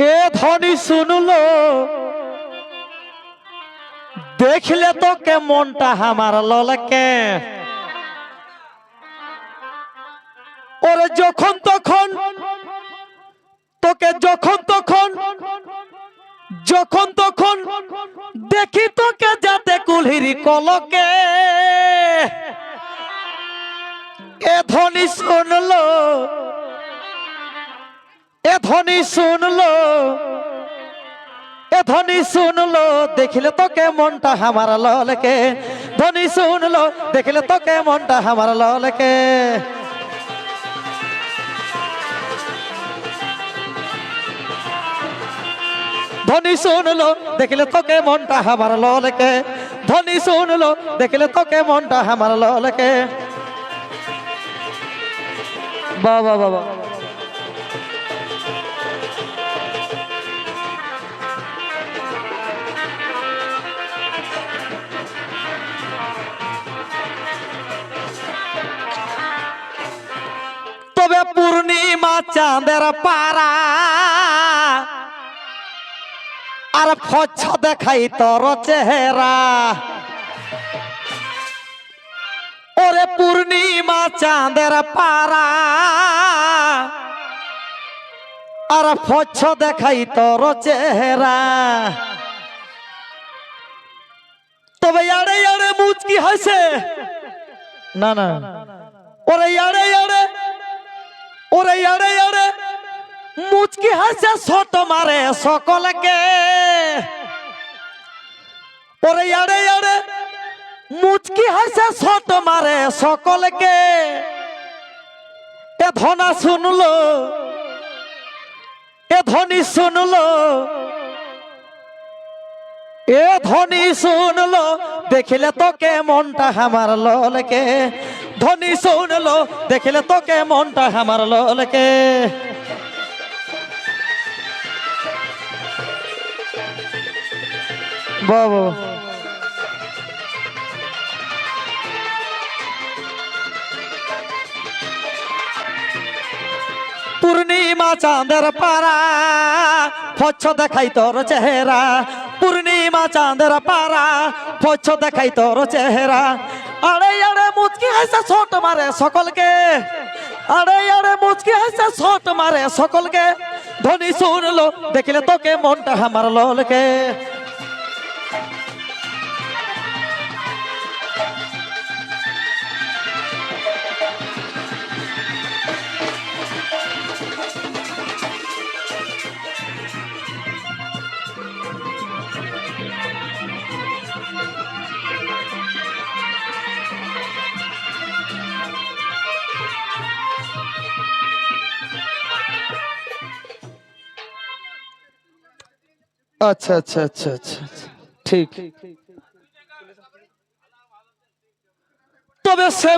এ ধ্বনি শুনলো। দেখলে তো কে মনটা আমার ললকে। ওরে যখন তখন, তোকে যখন তখন যখন তখন দেখি তোকে যাতে কুলহিরি কলকে। এ ধ্বনি শুনলো, এ ধ্বনি শুনলো। এ ধ্বনি শুনলো, দেখিলে তোকে মনটা আমার ললকে। ধ্বনি শুনলো, দেখিলে তোকে মনটা আমার ললকে। ধ্বনি শুনলো, দেখিলে তোকে মনটা আমার ললকে। ধ্বনি শুনলো, দেখিলে তোকে মনটা আমার ললকে। বাবা বাবা। চাঁদের পারা আর ফচ্ছ দেখাই তোর চেহারা ওরে পূর্ণিমা চাঁদের পারা আর ফচ্ছ দেখাই তোর চেহারা তবে ইয়ারে ইয়ারে মুচকি হাসে না না ওরে ইয়ারে ইয়ারে ওরে ইয়ারে ইয়ারে মুচকি হাসে ছোট মারে সকলকে। ওরে ইয়ারে ইয়ারে মুচকি হাসে ছোট মারে সকলকে। এ ধনা শুনলো, এ ধ্বনি শুনলো, এ ধ্বনি শুনলো, দেখিলে তোকে মনটা আমার ললকে। ধ্বনি শুনলো, দেখিলে তোকে মনটা আমার ললকে। বাবু পূর্ণিমা চাঁদের পারা ফচ্ছ দেখাই তোর চেহারা। পূর্ণিমা চাঁদের পারা ফচ্ছ দেখাই তোর চেহারা। আরে আরে, মুচকি হাসে, ছোট মারে সকলকে। আরে আরে, মুচকি হাসে, ছোট মারে সকলকে। ধ্বনি শুনলো দেখিলে তোকে মনটা আমার ললকে। আচ্ছা আচ্ছা আচ্ছা আচ্ছা। ঠিক তবে সে